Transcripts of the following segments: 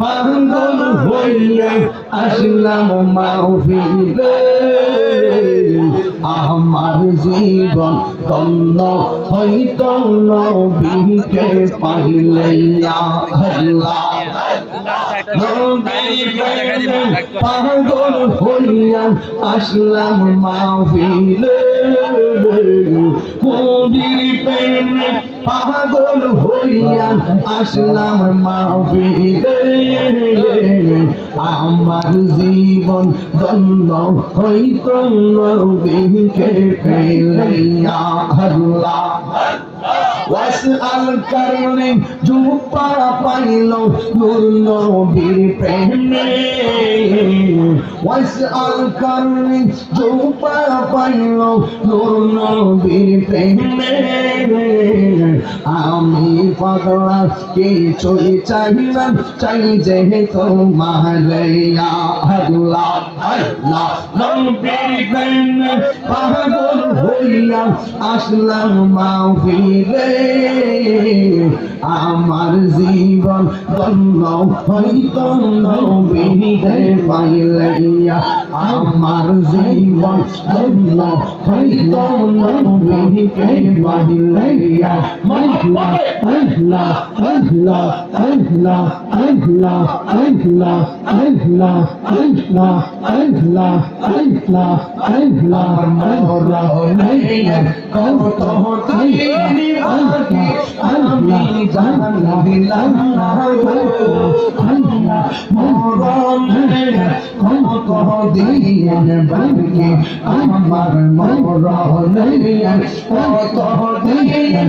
পাগল হইয়া আসলাম মাহফিলে। আমার জীবন ধন্য হইত নবীকে পাইলে আল্লাহ। পাগল হইয়া আসলাম মাহফিলে। কবির প্রেমে পাগল হইয়া আসলাম মাহফিলে। আমার জীবন ধন্য হইত নবীকে পেলে ইয়া আল্লাহ ওয়াসআল কারণে জুপা পাইল নূর নবীর প্রেমে। ওয়াসআল কারণে জুপা পাইল নূর নবীর প্রেমে। আমি পাগলা, কিছুই চাই চাই যে তোমার আল্লাহ আল্লাহ নবীর পাগল আসলাম আমার জীবন ধন্য হইত পাইলাইয়া আমার জীবন ধন্য হইত পাইলাইয়া আমার মরণ কত দিন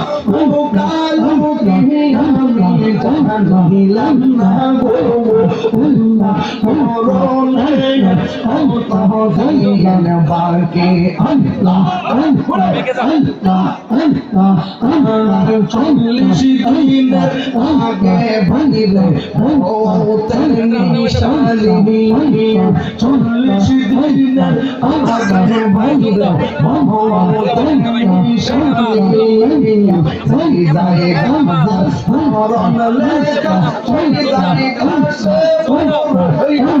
ভাবিলাম না গো উল্লা করলে অন্তহ হইলেন বারকে আল্লাহ Thank you.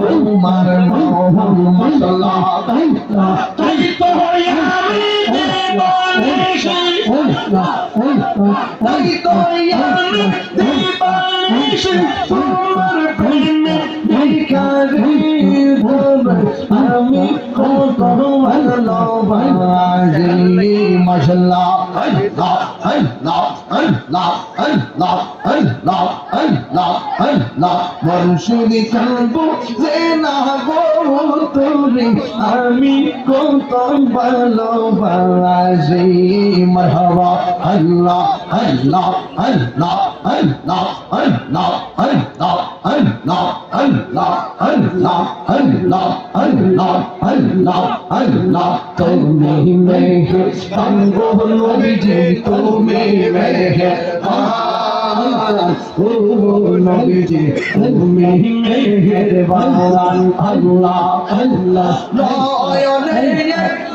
তোমার আমি কত ভালো ভালো মনসুরি কানবো যে না গো তুমি আমি কত ভালোবাসি মরহবা আল্লাহ আল্লাহ আল্লাহ তুমি মেঘ সঙ্গল নবীজি তুমি মেঘ নবীজি তুমি মেঘের বাংলা আল্লাহ আল্লাহ নয়নে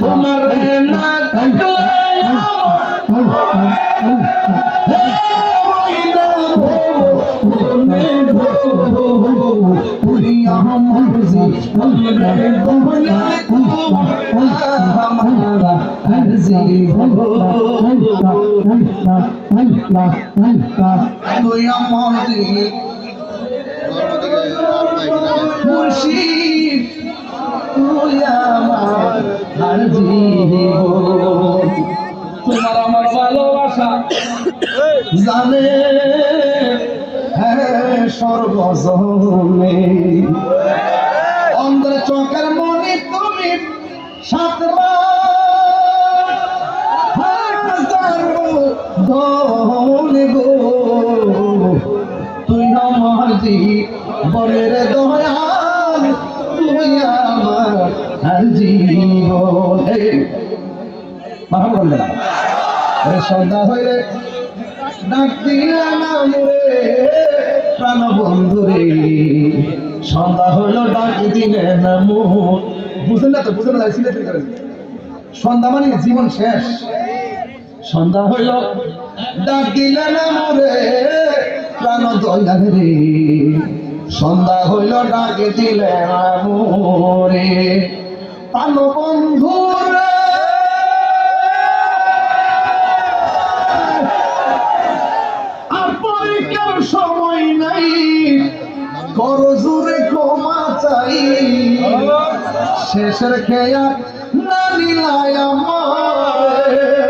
তোমার মুর্শিদ তুই আমার জানে হ্যাঁ সর্বজনে। দন গো। তুই আমার জীবনের দয়াল, তুই আমার জীবন। মাফ করবেন না সন্ধ্যা হইলে ডাক দিলাম রে, প্রাণ বন্ধু রে। সন্ধ্যা হইল ডাক বুঝলেন না তো? বুঝলেন না? করেন সন্ধ্যা মানে জীবন শেষ। সন্ধ্যা হইল। ডাক দিলেন রে প্রাণ দয়াল রে। সন্ধ্যা হইল, ডাক দিলেন মোরে প্রাণ বন্ধু সময় নাই। কর জোরে ক্ষমা চাই। শেষের খেয়া না নিলাই আমার।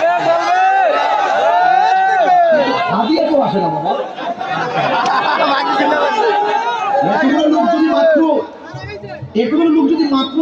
হাদিয়া তো আসে না বাবা। এগুলো লোক যদি মাত্র এগুলো লোক যদি মাত্র